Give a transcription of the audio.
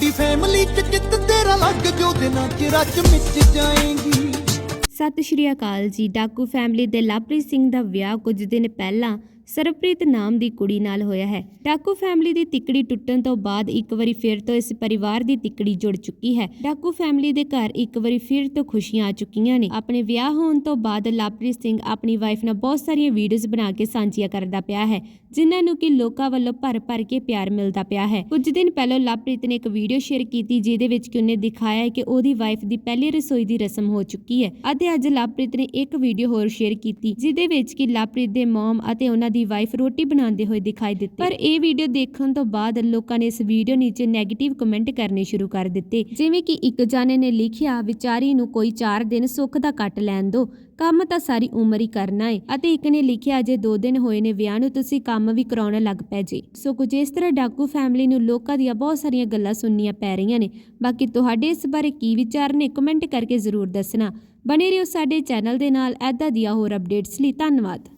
ਸਾਡੀ ਫੈਮਿਲੀ ਚ ਚਿੱਤ ਤੇਰਾ ਲੱਗ ਜੋ ਦਿਨਾਂ ਚ ਰਚ ਮਿੱਚ ਜਾਏਗੀ। ਸਤਿ ਸ਼੍ਰੀ ਅਕਾਲ ਜੀ। ਡਾਕੂ ਫੈਮਿਲੀ ਦੇ ਲਵਪ੍ਰੀਤ ਸਿੰਘ ਦਾ ਵਿਆਹ ਕੁਝ ਦਿਨ ਪਹਿਲਾਂ ਸਰਬਪ੍ਰੀਤ ਨਾਮ ਦੀ ਕੁੜੀ ਨਾਲ ਹੋਇਆ ਹੈ। ਡਾਕੂ ਫੈਮਿਲੀ ਦੀ ਤਿੱਕੜੀ ਟੁੱਟਣ ਤੋਂ ਬਾਅਦ ਇੱਕ ਵਾਰੀ ਫਿਰ ਤੋਂ ਇਸ ਪਰਿਵਾਰ ਦੀ ਤਿੱਕੜੀ ਜੁੜ ਚੁੱਕੀ ਹੈ। ਡਾਕੂ ਫੈਮਿਲੀ ਦੇ ਘਰ ਇੱਕ ਵਾਰੀ ਫਿਰ ਤੋਂ ਖੁਸ਼ੀਆਂ ਆ ਚੁੱਕੀਆਂ ਨੇ। ਆਪਣੇ ਵਿਆਹ ਹੋਣ ਤੋਂ ਬਾਅਦ ਲਵਪ੍ਰੀਤ ਸਿੰਘ ਆਪਣੀ ਵਾਈਫ ਨਾਲ ਬਹੁਤ ਸਾਰੀਆਂ ਵੀਡੀਓਜ਼ ਬਣਾ ਕੇ ਸਾਂਝੀਆਂ ਕਰਦਾ ਪਿਆ ਹੈ, ਜਿਨ੍ਹਾਂ ਨੂੰ ਕਿ ਲੋਕਾਂ ਵੱਲੋਂ ਭਰ ਭਰ ਕੇ ਪਿਆਰ ਮਿਲਦਾ ਪਿਆ ਹੈ। ਕੁਝ ਦਿਨ ਪਹਿਲਾਂ ਲਵਪ੍ਰੀਤ ਨੇ ਇੱਕ ਵੀਡੀਓ ਸ਼ੇਅਰ ਕੀਤੀ, ਜਿਹਦੇ ਵਿੱਚ ਕਿ ਉਹਨੇ ਦਿਖਾਇਆ ਹੈ ਕਿ ਉਹਦੀ ਵਾਈਫ ਦੀ ਪਹਿਲੀ ਰਸੋਈ ਦੀ ਰਸਮ ਹੋ ਚੁੱਕੀ ਹੈ। ਅਤੇ ਅੱਜ ਲਵਪ੍ਰੀਤ ਨੇ ਇੱਕ ਵੀਡੀਓ ਹੋਰ ਸ਼ੇਅਰ ਕੀਤੀ, ਜਿਹਦੇ ਵਿੱਚ ਕਿ ਲਵਪ੍ਰੀਤ ਦੇ ਮਮ ਅਤੇ ਉਹਨਾਂ ਦੀ ਵਾਈਫ ਰੋਟੀ ਬਣਾਉਂਦੇ ਹੋਏ ਦਿਖਾਈ ਦਿੱਤੇ। ਪਰ ਇਹ ਵੀਡੀਓ ਦੇਖਣ ਤੋਂ ਬਾਅਦ ਲੋਕਾਂ ਨੇ ਇਸ ਵੀਡੀਓ ਨੀਚੇ 네ਗੇਟਿਵ ਕਮੈਂਟ ਕਰਨੇ ਸ਼ੁਰੂ ਕਰ ਦਿੱਤੇ। ਜਿਵੇਂ ਕਿ ਇੱਕ ਜਾਣੇ ਨੇ ਲਿਖਿਆ, ਵਿਚਾਰੀ ਨੂੰ ਕੋਈ 4 ਦਿਨ ਸੁੱਖ ਦਾ ਕੱਟ ਲੈਣ ਦਿਓ ਕੰਮ ਤਾਂ ਸਾਰੀ ਉਮਰ ਹੀ ਕਰਨਾ ਏ। ਅਤੇ ਇੱਕ ਨੇ ਲਿਖਿਆ ਅਜੇ 2 ਦਿਨ ਹੋਏ ਨੇ ਵਿਆਹ ਨੂੰ, ਤੁਸੀਂ ਕੰਮ ਵੀ ਕਰਾਉਣ ਲੱਗ ਪੈ ਜੇ। ਸੋ ਕੁਝ ਇਸ ਤਰ੍ਹਾਂ ਡਾਕੂ ਫੈਮਿਲੀ ਨੂੰ ਲੋਕਾਂ ਦੀਆਂ ਬਹੁਤ ਸਾਰੀਆਂ ਗੱਲਾਂ ਸੁਣਨੀਆਂ ਪੈ ਰਹੀਆਂ ਨੇ। ਬਾਕੀ ਤੁਹਾਡੇ ਇਸ ਬਾਰੇ ਕੀ ਵਿਚਾਰ ਨੇ ਕਮੈਂਟ ਕਰਕੇ ਜ਼ਰੂਰ ਦੱਸਣਾ। ਬਣੇ ਰਹੋ ਸਾਡੇ ਚੈਨਲ ਦੇ ਨਾਲ ਐਦਾਂ ਦੀਆਂ ਹੋਰ ਅਪਡੇਟਸ ਲਈ ਧੰਨਵਾਦ।